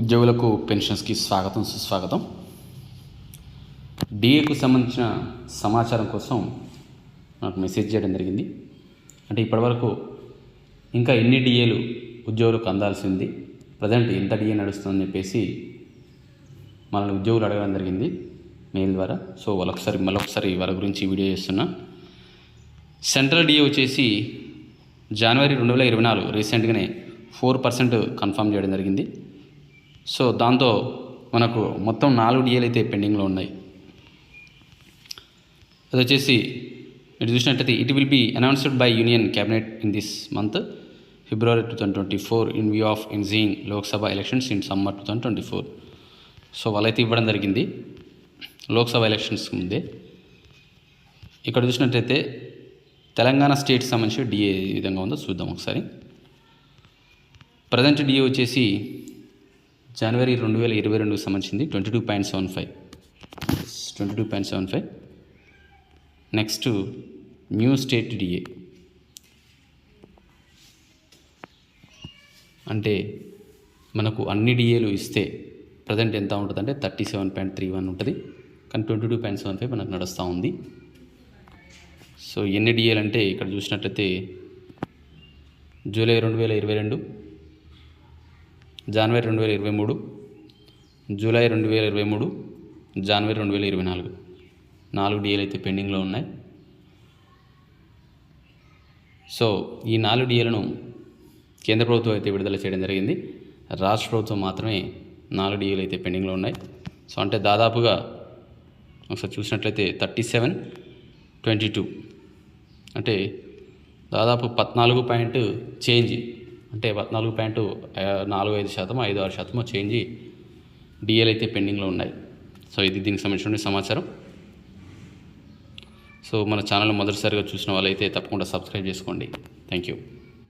ఉద్యోగులకు పెన్షన్స్కి స్వాగతం సుస్వాగతం. డిఏకు సంబంధించిన సమాచారం కోసం నాకు మెసేజ్ చేయడం జరిగింది. అంటే ఇప్పటివరకు ఇంకా ఎన్ని డిఏలు ఉద్యోగులకు అందాల్సింది ప్రజెంట్ ఎంత డిఏ నడుస్తుందని చెప్పేసి మనల్ని ఉద్యోగులు అడగడం జరిగింది మెయిల్ ద్వారా. సో వాళ్ళొకసారి మళ్ళొకసారి వాళ్ళ గురించి వీడియో చేస్తున్నా. సెంట్రల్ డిఏ వచ్చేసి జనవరి రెండు వేల ఇరవై నాలుగు రీసెంట్గానే ఫోర్ పర్సెంట్ కన్ఫర్మ్ చేయడం జరిగింది. సో దాంతో మనకు మొత్తం నాలుగు డిఏలు అయితే పెండింగ్లో ఉన్నాయి. అది వచ్చేసి ఇటు చూసినట్టయితే it will be announced by union cabinet in this month February two thousand twenty four in view of ensuing Lok Sabha elections in summer two thousand twenty four so వాళ్ళైతే ఇవ్వడం జరిగింది. లోక్సభ ఎలక్షన్స్ ముందే. ఇక్కడ చూసినట్టయితే తెలంగాణ స్టేట్కి సంబంధించి డిఏ విధంగా ఉందో చూద్దాం ఒకసారి. ప్రజెంట్ డిఏ వచ్చేసి జనవరి రెండు వేల ఇరవై రెండుకు సంబంధించింది twenty two point seven five. Twenty two point seven five. Next new state DA. అంటే మనకు అన్ని డిఏలు ఇస్తే ప్రజెంట్ ఎంత ఉంటుంది అంటే thirty seven point three one ఉంటుంది. కానీ twenty two point seven five మనకు నడుస్తూ ఉంది. సో ఎన్ని డిఏలు అంటే ఇక్కడ చూసినట్లయితే జూలై రెండు వేల ఇరవై రెండు జనవరి రెండు వేల ఇరవై మూడు జూలై రెండు వేల ఇరవై మూడు జనవరి రెండు వేల ఇరవై నాలుగు. నాలుగు డిఏలు అయితే పెండింగ్లో ఉన్నాయి. సో ఈ నాలుగు డిఏలను కేంద్ర ప్రభుత్వం అయితే విడుదల చేయడం జరిగింది. రాష్ట్ర ప్రభుత్వం మాత్రమే నాలుగు డిఏలు అయితే పెండింగ్లో ఉన్నాయి. సో అంటే దాదాపుగా ఒకసారి చూసినట్లయితే థర్టీ సెవెన్ ట్వంటీ టూ. అంటే దాదాపు పద్నాలుగు పాయింట్ చేంజ్ అంటే పద్నాలుగు పాయింట్ నాలుగు ఐదు శాతం ఐదు ఆరు శాతం చేంజ్ డిఎల్ అయితే పెండింగ్లో ఉన్నాయి. సో ఇది దీనికి సంబంధించిన సమాచారం. సో మన ఛానల్ మొదటిసారిగా చూసిన వాళ్ళైతే తప్పకుండా సబ్స్క్రైబ్ చేసుకోండి. Thank you.